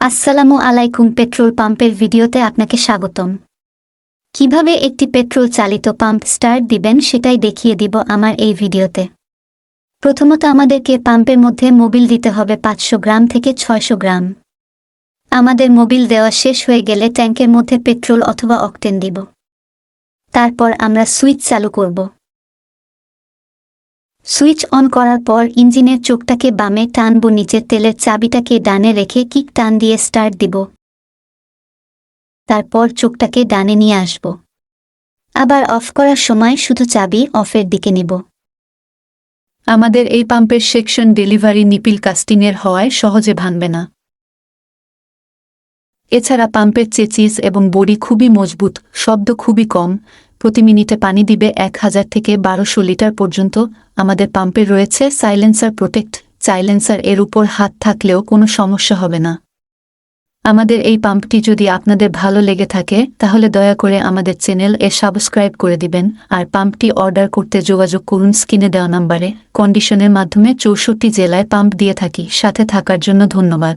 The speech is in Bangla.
আসসালামু আলাইকুম, পেট্রোল পাম্পের ভিডিওতে আপনাকে স্বাগতম। কীভাবে একটি পেট্রোল চালিত পাম্প স্টার্ট দিবেন সেটাই দেখিয়ে দিব আমার এই ভিডিওতে। প্রথমত আমাদেরকে পাম্পের মধ্যে মোবিল দিতে হবে পাঁচশো গ্রাম থেকে ছয়শো গ্রাম। আমাদের মোবিল দেওয়া শেষ হয়ে গেলে ট্যাঙ্কের মধ্যে পেট্রোল অথবা অকটেন দিব। তারপর আমরা সুইচ চালু করব। সুইচ অন করার পর ইঞ্জিনের চোখটাকে বামে টানব, নিচের তেলের চাবিটাকে ডানে রেখে কিক টান দিয়ে স্টার্ট দিব। তারপর চোখটাকে ডানে নিয়ে আসব। আবার অফ করার সময় শুধু চাবি অফের দিকে নিব। আমাদের এই পাম্পের সেকশন ডেলিভারি নিপিল কাস্টিংয়ের হওয়ায় সহজে ভাঙবে না। এছাড়া পাম্পের চেচিস এবং বডি খুবই মজবুত, শব্দ খুবই কম প্রতি মিনিটে পানি দিবে এক হাজার থেকে বারোশো লিটার পর্যন্ত। আমাদের পাম্পে রয়েছে সাইলেন্সার প্রোটেক্ট। সাইলেন্সার এর উপর হাত থাকলেও কোনো সমস্যা হবে না। আমাদের এই পাম্পটি যদি আপনাদের ভালো লেগে থাকে, তাহলে দয়া করে আমাদের চ্যানেল এ সাবস্ক্রাইব করে দিবেন। আর পাম্পটি অর্ডার করতে যোগাযোগ করুন স্ক্রিনে দেওয়া নাম্বারে। কন্ডিশনের মাধ্যমে চৌষট্টি জেলায় পাম্প দিয়ে থাকি। সাথে থাকার জন্য ধন্যবাদ।